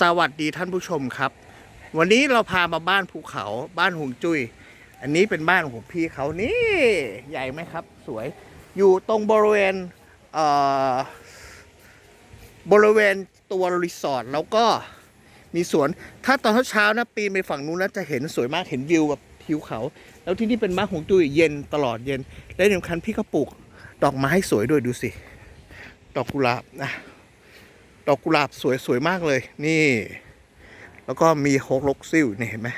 สวัสดีท่านผู้ชมครับ วันนี้เราพามาบ้านภูเขาบ้านหงจุย้ยอันนี้เป็นบ้านของพี่เขานี่ ใหญ่ไหมครับ สวยอยู่ตรงบริเวณเบริเวณตัวรีสอร์ทแล้วก็มีสวน ถ้าตอนเช้าๆนะปีนไปฝั่งนู้นนะจะเห็นสวยมากเห็นวิวแบบทิวเขา แล้วที่นี่เป็นบ้านหงจุ้ยเย็นตลอดเย็นและสำคัญพี่ก็ปลูก ดอกไม้สวยด้วยดูสิ ดอกกุหลาบนะ ดอกกุหลาบสวยสวยมากเลย นี่ แล้วก็มีฮกลกซิ่วนี่เห็นไหม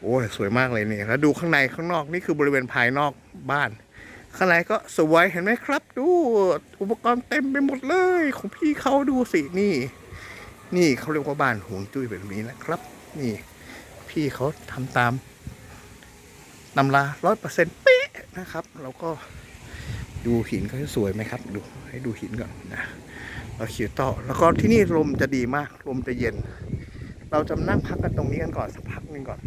โอ้ยสวยมากเลยนี่แล้วดูข้างในข้างนอกนี่คือบริเวณภายนอกบ้าน ข้างในก็สวยเห็นไหมครับ ดูอุปกรณ์เต็มไปหมดเลย ของพี่เขาดูสินี่ นี่เขาเรียกว่าบ้านหวงจุ้ยแบบนี้นะครับ นี่ พี่เขาทำตามตำราร้อยเปอร์เซ็นต์เป๊ะนะครับ แล้วก็ดูหินเขาสวยไหมครับ ดูให้ดูหินก่อนนะ เราขี่ต่อแล้วก็ที่นี่ลมจะดีมาก ลมจะเย็น เราจะนั่งพักกันตรงนี้กันก่อนสักพักหนึ่งก่อน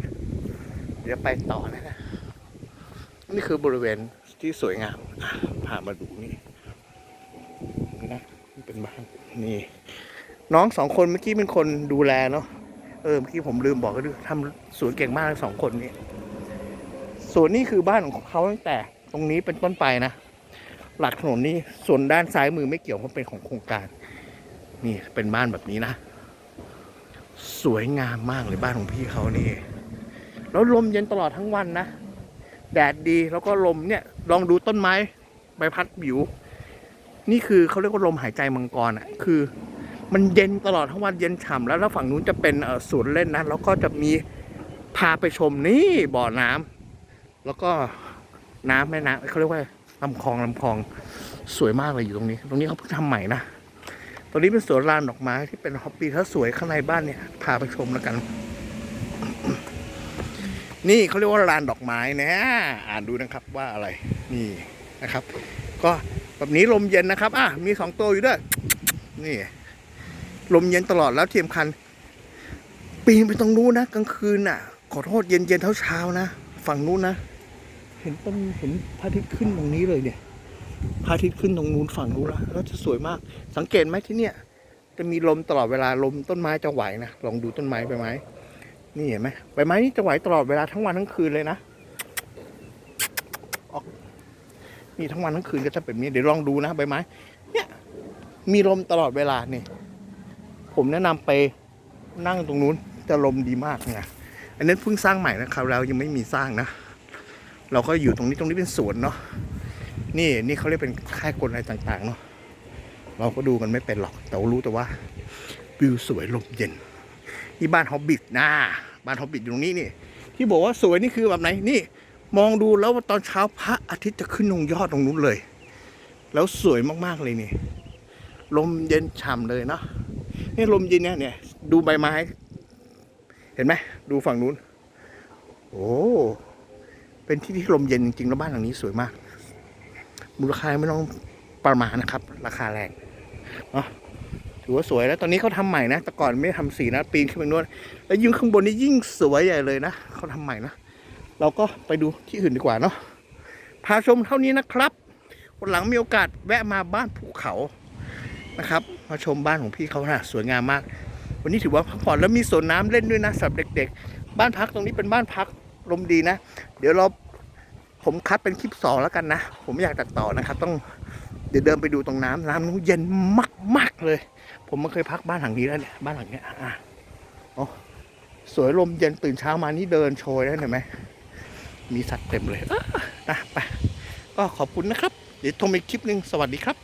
เดี๋ยวไปต่อนะนะนี่คือบริเวณที่สวยงามอะพามาดูนี่นะนี่เป็นบ้านนี่ น้องสองคนเมื่อกี้เป็นคนดูแลเนาะเออเมื่อกี้ผมลืมบอกก็ด้วยทำสวนเก่งมากสองคนนี้สวนนี่คือบ้านของเขาตั้งแต่ตรงนี้เป็นต้นไปนะ หลักถนนนี่ส่วนด้านซ้ายมือไม่เกี่ยวเพราะเป็นของโครงการ นี่เป็นบ้านแบบนี้นะ สวยงามมากเลยบ้านของพี่เขานี่ แล้วลมเย็นตลอดทั้งวันนะ แดดดีแล้วก็ลมเนี่ย ลองดูต้นไม้ใบพัดบิว นี่คือเขาเรียกว่าลมหายใจมังกรอะ คือ มันเย็นตลอดทั้งวันเย็นฉ่ำแล้วแล้วฝั่งนู้นจะเป็นสวนเล่นนะ แล้วก็จะมีพาไปชมนี่บ่อน้ำแล้วก็น้ำแม่น้ำเขาเรียกว่าลำคลองลำคลองสวยมากเลยอยู่ตรงนี้ ตรงนี้เขาเพิ่งทำใหม่นะ ตรงนี้เป็นสวนลานดอกไม้ที่เป็นฮอปปี้ถ้าสวยข้างในบ้านเนี่ย พาไปชมแล้วกัน นี่เขาเรียกว่าลานดอกไม้นะอ่านดูนะครับว่าอะไร นี่นะครับ ก็แบบนี้ลมเย็นนะครับ อะมีสองตัวอยู่ด้วย นี่ ลมเย็นตลอดแล้วเทียมคัน ปีนไปตรงนู้นนะกลางคืนน่ะ ขอโทษเย็นเย็นเท้าเช้านะ ฝั่งนู้นนะ เห็นต้นเห็นพระอาทิตย์ขึ้นตรงนี้เลยเนี่ย พระอาทิตย์ขึ้นตรงนู้นฝั่งนู้นแล้วแล้วจะสวยมาก สังเกตไหมที่เนี่ยจะมีลมตลอดเวลาลมต้นไม้จะไหวนะลองดูต้นไม้ใบไม้นี่เห็นไหมใบไม้นี่จะไหวตลอดเวลาทั้งวันทั้งคืนเลยนะออกนี่ทั้งวันทั้งคืนก็จะเป็นแบบนี้เดี๋ยวลองดูนะใบไม้ เนี่ย มีลมตลอดเวลานี่ผมแนะนำไปนั่งตรงนู้นจะลมดีมากนะอันนี้เพิ่งสร้างใหม่นะครับแล้วยังไม่มีสร้างนะ เราก็อยู่ตรงนี้ตรงนี้เป็นสวนเนาะ นี่นี่เขาเรียกเป็นค่ายกลอะไรต่างๆเนาะเราก็ดูกันไม่เป็นหรอก แต่รู้แต่ว่าวิวสวยลมเย็นนี่บ้านฮอบบิทนะบ้านฮอบบิทอยู่ตรงนี้นี่ ที่บอกว่าสวยนี่คือแบบไหนนี่ มองดูแล้วว่าตอนเช้าพระอาทิตย์จะขึ้นลงยอดตรงนู้นเลย แล้วสวยมากๆเลยนี่ ลมเย็นฉ่ำเลยเนาะนี่ลมเย็นเนี่ยเนี่ยดูใบไม้ เห็นไหมดูฝั่งนู้น โอ้เป็นที่ที่ลมเย็นจริงๆแล้วบ้านหลังนี้สวยมาก มูลค่าไม่ต้องประมาณนะครับ ราคาแรงเนาะถือว่าสวยแล้วตอนนี้เขาทำใหม่นะ แต่ก่อนไม่ได้ทำสีนะ ปีนขึ้นไปนวดแล้วยิ่งข้างบนนี่ยิ่งสวยใหญ่เลยนะเขาทำใหม่นะ เราก็ไปดูที่อื่นดีกว่าเนาะพาชมเท่านี้นะครับวันหลังมีโอกาสแวะมาบ้านภูเขานะครับ มาชมบ้านของพี่เขานะสวยงามมาก วันนี้ถือว่าพักผ่อนแล้วมีสวนน้ำเล่นด้วยนะสำหรับเด็ก ๆ บ้านพักตรงนี้เป็นบ้านพักลมดีนะ เดี๋ยวเรา ผมคัดเป็นคลิปสองแล้วกันนะ ผมไม่อยากตัดต่อนะครับ ต้องเดี๋ยวเดินไปดูตรงน้ำน้ำนู้นเย็นมากๆเลย ผมไม่เคยพักบ้านหลังนี้แล้วเนี่ยบ้านหลังเนี้ยอะโอ้สวยลมเย็นตื่นเช้ามานี่เดินโชยได้เห็นไหมมีสัตว์เต็มเลยออนะไปก็ขอบคุณนะครับ เดี๋ยวชมอีกคลิปหนึ่งสวัสดีครับ